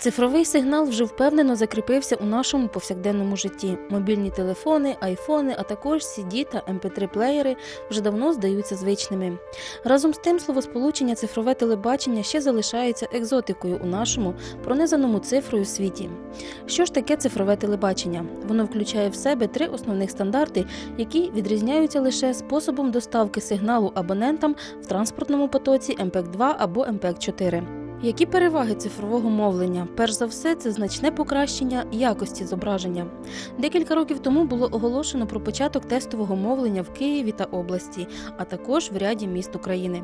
Цифровий сигнал вже впевнено закріпився у нашому повсякденному житті. Мобільні телефони, айфони, а також CD та mp 3 плеєри вже давно здаються звичними. Разом з тим, словосполучення цифрове телебачення ще залишається екзотикою у нашому пронизаному цифрою світі. Що ж таке цифрове телебачення? Воно включає в себе три основних стандарти, які відрізняються лише способом доставки сигналу абонентам в транспортному потоці МПЕК-2 або МПЕК-4. Які переваги цифрового мовлення? Перш за все, це значне покращення якості зображення. Декілька років тому було оголошено про початок тестового мовлення в Києві та області, а також в ряді міст України.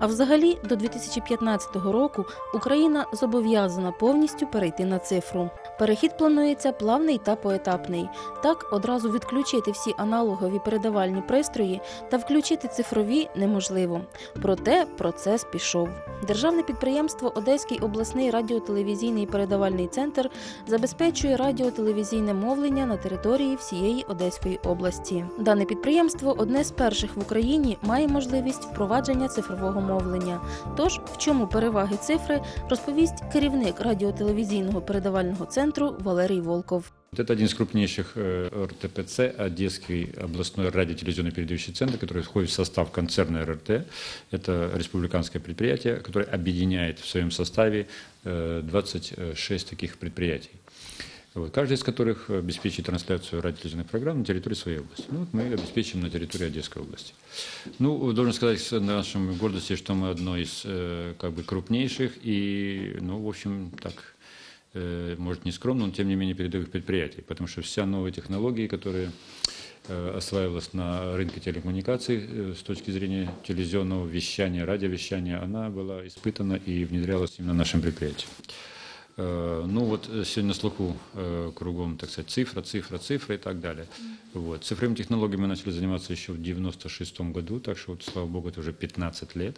А взагалі, до 2015 року Україна зобов'язана повністю перейти на цифру. Перехід планується плавний та поетапний. Так, одразу відключити всі аналогові передавальні пристрої та включити цифрові неможливо. Проте процес пішов. Державне підприємство Одеський обласний радіотелевізійний передавальний центр забезпечує радіотелевізійне мовлення на території всієї Одеської області. Дане підприємство одне з перших в Україні має можливість впровадження цифрового мовлення. Тож, в чому переваги цифри, розповість керівник радіотелевізійного передавального центру Валерій Волков. Это один из крупнейших э, РТПЦ, Одесский областной радиотелевизионный передающий центр, который входит в состав концерна РРТ. Это республиканское предприятие, которое объединяет в своем составе э, 26 таких предприятий. Вот, каждый из которых обеспечит трансляцию радиотелевизионных программ на территории своей области. Ну, вот мы обеспечим на территории Одесской области. Ну, должен сказать с нашей гордости, что мы одно из э, как бы крупнейших и, ну, в общем, так Э, может, не скромно, но тем не менее передовых предприятий, потому что вся новая технология, которая э, осваивалась на рынке телекоммуникаций э, с точки зрения телевизионного вещания, радиовещания, она была испытана и внедрялась именно нашим предприятием. Ну вот сегодня на слуху кругом, так сказать, цифра, цифра, цифра и так далее. Вот. Цифровыми технологиями мы начали заниматься еще в 96 году, так что, вот, слава богу, это уже 15 лет.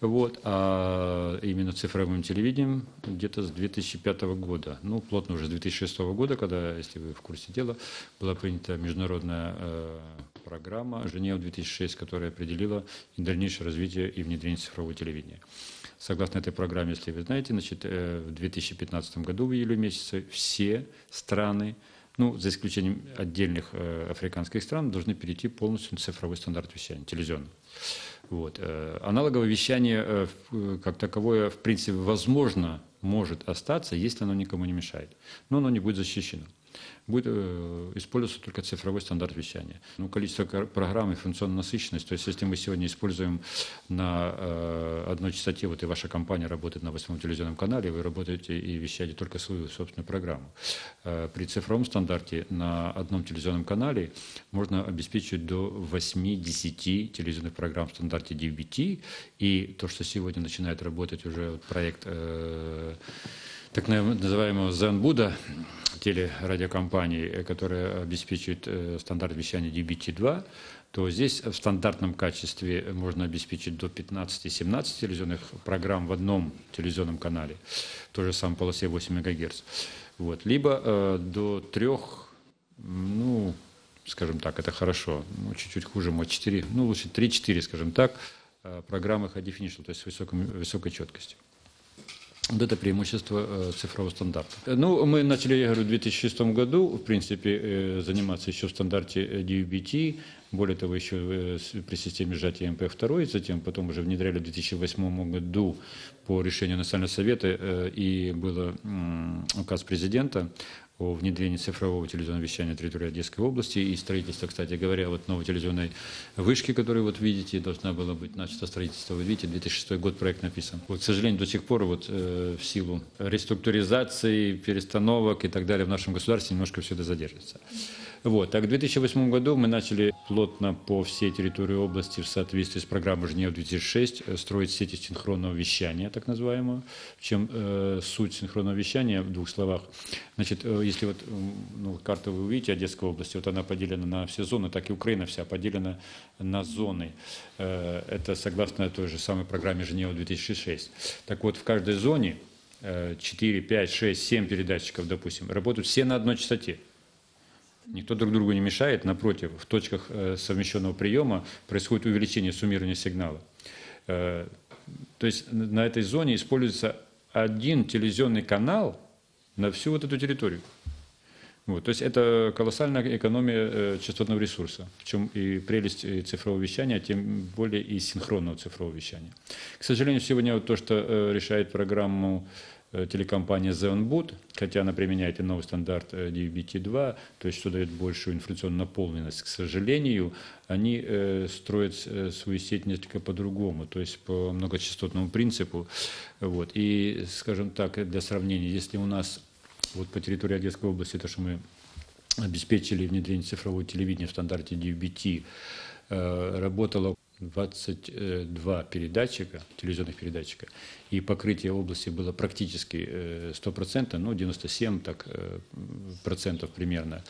Вот. А именно цифровым телевидением где-то с 2005 года, ну, плотно уже с 2006 года, когда, если вы в курсе дела, была принята международная э, программа «Женева-2006», которая определила дальнейшее развитие и внедрение цифрового телевидения. Согласно этой программе, если вы знаете, значит, э, в 2015 году, в июле месяце, все страны, ну, за исключением отдельных э, африканских стран, должны перейти полностью на цифровой стандарт вещания, телевизионный. Вот. Э, аналоговое вещание как таковое, в принципе, возможно, может остаться, если оно никому не мешает. Но оно не будет защищено будет э, использоваться только цифровой стандарт вещания. Ну, количество программ и функциональная насыщенность, то есть если мы сегодня используем на э, одной частоте, вот и ваша компания работает на восьмом телевизионном канале, вы работаете и вещаете только свою собственную программу. Э, при цифровом стандарте на одном телевизионном канале можно обеспечить до 8-10 телевизионных программ в стандарте DVB-T, и то, что сегодня начинает работать уже проект так называемого Zenbuda, телерадиокомпании, которая обеспечивает э, стандарт вещания DBT-2, то здесь в стандартном качестве можно обеспечить до 15-17 телевизионных программ в одном телевизионном канале, в той же самой полосе 8 МГц. Вот. Либо э, до трех, ну, скажем так, это хорошо, ну, чуть-чуть хуже, может, 4, ну, лучше 3-4, скажем так, э, программы High Definition, то есть с высокой, высокой четкостью. Вот это преимущество э, цифрового стандарта. Ну, мы начали, я говорю, в 2006 году, в принципе, э, заниматься еще в стандарте DUBT, более того, еще э, при системе сжатия МП-2, затем потом уже внедряли в 2008 году по решению Национального совета, и был указ президента о внедрении цифрового телевизионного вещания на территории Одесской области и строительство, кстати говоря, вот новой телевизионной вышки, которую вот видите, должна была быть начато строительство. Вы видите, 2006 год проект написан. Вот, к сожалению, до сих пор вот э, в силу реструктуризации, перестановок и так далее в нашем государстве немножко все это задержится. Вот. Так в 2008 году мы начали плотно по всей территории области в соответствии с программой Женева-2006 э, строить сети синхронного вещания, так называемую. В чем э, суть синхронного вещания в двух словах? Значит, э, если вот ну, карту вы увидите Одесской области, вот она поделена на все зоны, так и Украина вся поделена на зоны. Э, это согласно той же самой программе Женева-2006. Так вот, в каждой зоне 4, 5, 6, 7 передатчиков, допустим, работают все на одной частоте. Никто друг другу не мешает, напротив, в точках э, совмещенного приема происходит увеличение суммирования сигнала. Э, то есть на этой зоне используется один телевизионный канал на всю вот эту территорию. Вот, то есть это колоссальная экономия э, частотного ресурса, в чем и прелесть цифрового вещания, а тем более и синхронного цифрового вещания. К сожалению, сегодня вот то, что решает программу телекомпания Xeonboot, хотя она применяет и новый стандарт э, DVB-T2, то есть что дает большую информационную наполненность, к сожалению, они э, строят э, свою сеть несколько по-другому, то есть по многочастотному принципу. Вот. И, скажем так, для сравнения, если у нас вот по территории Одесской области, то, что мы обеспечили внедрение цифрового телевидения в стандарте DVB-T, э, работало 22 передатчика, телевизионных передатчика, и покрытие области было практически э, 100%, ну 97 так, э, процентов примерно.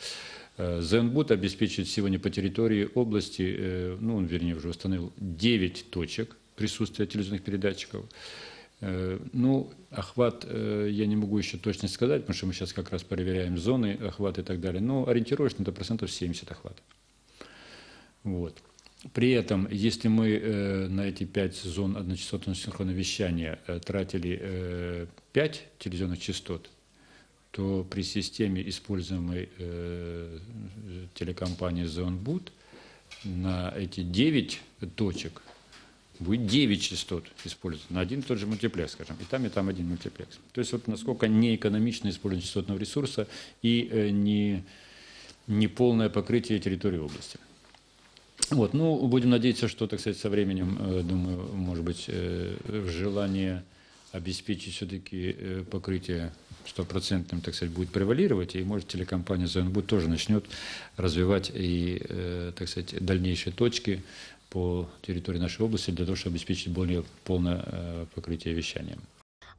Э, Зенбут обеспечивает сегодня по территории области, э, ну он вернее уже установил 9 точек присутствия телевизионных передатчиков. Э, Ну, охват э, я не могу еще точно сказать, потому что мы сейчас как раз проверяем зоны охвата и так далее, но ориентировочно это процентов 70 охвата. Вот. При этом, если мы э, на эти пять зон одночастотного синхронного вещания э, тратили э, 5 телевизионных частот, то при системе, используемой телекомпанией ZoneBoot, на эти 9 точек будет 9 частот использовать на один и тот же мультиплекс, скажем, и там, и там один мультиплекс. То есть вот насколько неэкономично использование частотного ресурса и не полное покрытие территории области. Вот, ну, будем надеяться, что, так сказать, со временем, э, думаю, может быть, э, желание обеспечить все-таки э, покрытие стопроцентным, так сказать, будет превалировать, и, может, телекомпания «Зонбуд» тоже начнет развивать и, так сказать, дальнейшие точки по территории нашей области для того, чтобы обеспечить более полное покрытие вещанием.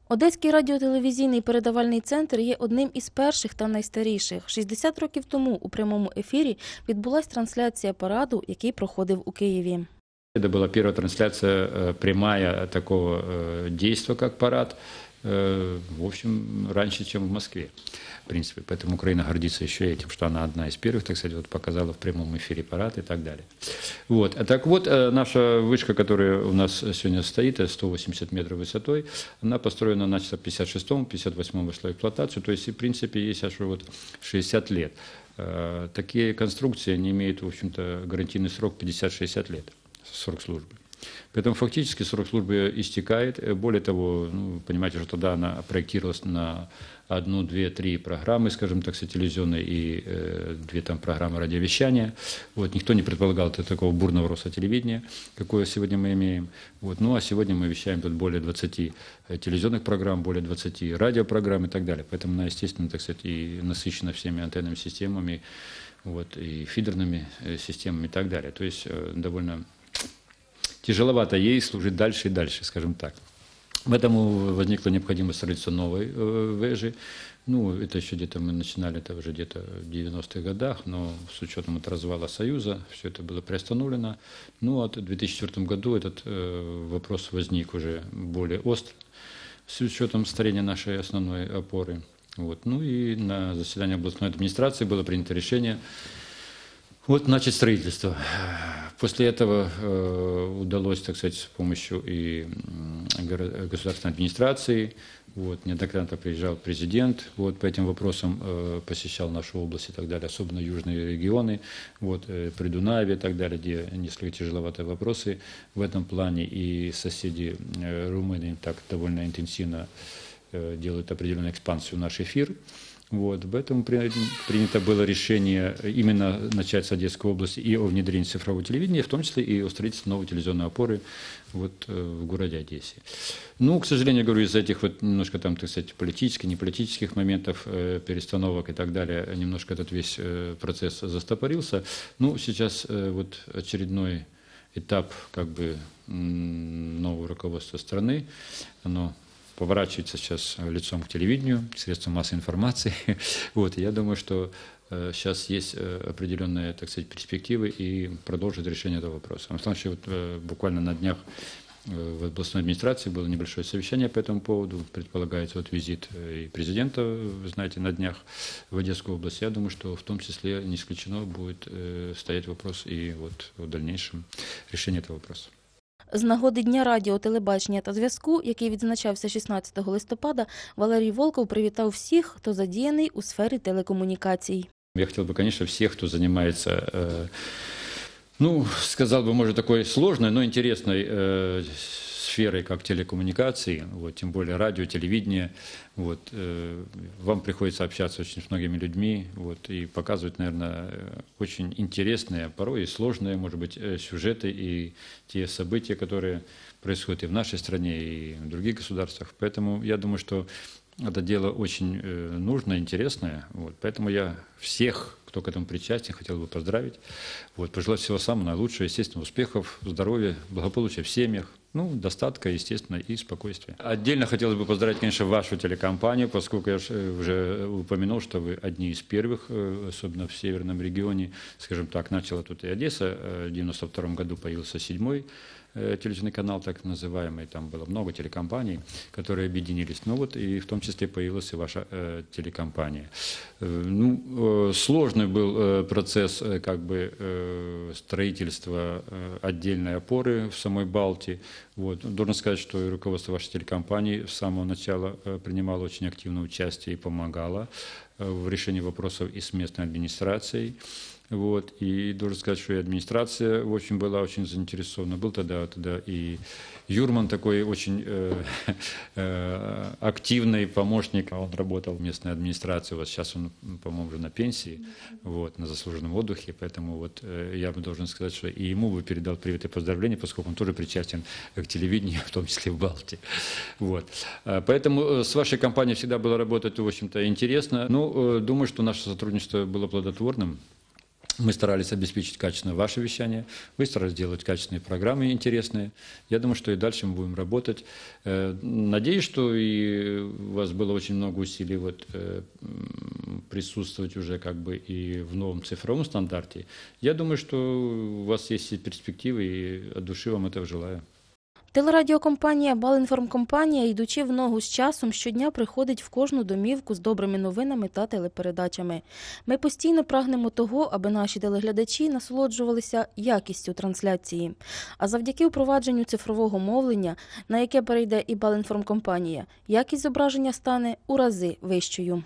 Одеський радіотелевізійний передавальний центр є одним із перших та найстаріших. 60 років тому у прямому ефірі відбулася трансляція параду, який проходив у Києві. Это была первая трансляция э, прямая такого э, действия, как парад, э, В общем, раньше, чем в Москве, в принципе. Поэтому Украина гордится еще этим, что она одна из первых, так сказать, вот показала в прямом эфире парад и так далее. Вот. А так вот, э, наша вышка, которая у нас сегодня стоит, э, 180 метров высотой, она построена, начата в 56-м, 58-м вошла в эксплуатацию, то есть, в принципе, есть аж вот 60 лет. Э, Такие конструкции, они имеют, в общем-то, гарантийный срок 50-60 лет, срок службы. Поэтому фактически срок службы истекает. Э, Более того, ну, понимаете, что тогда она проектировалась на одну, две, три программы, скажем так, телевизионные и э, две там программы радиовещания. Вот, никто не предполагал такого бурного роста телевидения, какое сегодня мы имеем. Вот, ну а сегодня мы вещаем тут более 20 э, телевизионных программ, более 20 радиопрограмм и так далее. Поэтому она, естественно, так сказать, и насыщена всеми антенными системами, вот, и фидерными э, системами и так далее. То есть э, довольно тяжеловато ей служить дальше и дальше, скажем так. Поэтому возникла необходимость строительства новой э, вежи. Ну, это еще где-то мы начинали, это уже где-то в 90-х годах, но с учетом вот развала Союза все это было приостановлено. Ну, а в 2004 году этот э, вопрос возник уже более остро с учетом старения нашей основной опоры. Вот. Ну и на заседании областной администрации было принято решение вот начать строительство. После этого э, удалось, так сказать, с помощью и государственной администрации, вот, неоднократно приезжал президент, вот, по этим вопросам э, посещал нашу область и так далее, особенно южные регионы, вот, э, Придунаве и так далее, где несколько тяжеловатые вопросы в этом плане, и соседи э, Румынии так довольно интенсивно делают определенную экспансию в наш эфир. Вот, поэтому при- принято было решение именно начать с Одесской области и о внедрении цифрового телевидения, в том числе и о строительстве новой телевизионной опоры вот, э, в городе Одессе. Ну, к сожалению, говорю, из-за этих вот немножко там, так сказать, политических, неполитических моментов, э, перестановок и так далее, немножко этот весь э, процесс застопорился. Ну, сейчас э, вот очередной этап как бы нового руководства страны, оно поворачивается сейчас лицом к телевидению, к средствам массовой информации. Вот, я думаю, что э, сейчас есть э, определенные, так сказать, перспективы и продолжит решение этого вопроса. В случае, вот, э, буквально на днях в областной администрации было небольшое совещание по этому поводу. Предполагается вот визит и президента, вы знаете, на днях в Одесскую область. Я думаю, что в том числе не исключено будет стоять вопрос и вот в дальнейшем решение этого вопроса. З нагоди Дня радіо, телебачення та зв'язку, який відзначався 16 листопада, Валерій Волков привітав всіх, хто задіяний у сфері телекомунікацій. Я хотел бы, конечно, всех, кто занимается, э, ну, сказал бы, может, такой сложной, но интересной э, сферой, как телекоммуникации, вот, тем более радио, телевидение. Вот, э, вам приходится общаться очень с многими людьми вот, и показывать, наверное, э, очень интересные, порой и сложные, может быть, э, сюжеты и те события, которые происходят и в нашей стране, и в других государствах. Поэтому я думаю, что это дело очень э, нужное, интересное. Вот. Поэтому я всех, кто к этому причастен, хотел бы поздравить. Вот. Пожелать всего самого наилучшего, естественно, успехов, здоровья, благополучия в семьях, ну, достатка, естественно, и спокойствия. Отдельно хотелось бы поздравить, конечно, вашу телекомпанию, поскольку я э, уже упомянул, что вы одни из первых, э, особенно в северном регионе, скажем так, начала тут и Одесса. В 92 году появился седьмой э, телевизионный канал, так называемый. Там было много телекомпаний, которые объединились. Ну вот и в том числе появилась и ваша э, телекомпания. Э, ну, э, сложный был э, процесс э, как бы э, строительства э, отдельной опоры в самой Балти. Вот. Должен сказать, что и руководство вашей телекомпании с самого начала э, принимало очень активное участие и помогало э, в решении вопросов и с местной администрацией. Вот. И должен сказать, что и администрация, в общем, была очень заинтересована. Был тогда, тогда и Юрман такой очень э, э, активный помощник. Он работал в местной администрации. Вот сейчас он, по-моему, уже на пенсии, вот, на заслуженном отдыхе. Поэтому вот э, я бы должен сказать, что и ему бы передал привет и поздравления, поскольку он тоже причастен к телевидению, в том числе в Балте. Вот. А, Поэтому э, с вашей компанией всегда было работать, в общем-то, интересно. Ну, э, думаю, что наше сотрудничество было плодотворным. Мы старались обеспечить качественное ваше вещание, вы старались делать качественные программы интересные. Я думаю, что и дальше мы будем работать. Э, Надеюсь, что и у вас было очень много усилий вот, э, присутствовать уже как бы и в новом цифровом стандарте. Я думаю, что у вас есть перспективы, и от души вам этого желаю. Телерадіокомпанія Балінформкомпанія, йдучи в ногу з часом, щодня приходить в кожну домівку з добрими новинами та телепередачами. Ми постійно прагнемо того, аби наші телеглядачі насолоджувалися якістю трансляції. А завдяки впровадженню цифрового мовлення, на яке перейде і Балінформкомпанія, якість зображення стане у рази вищою.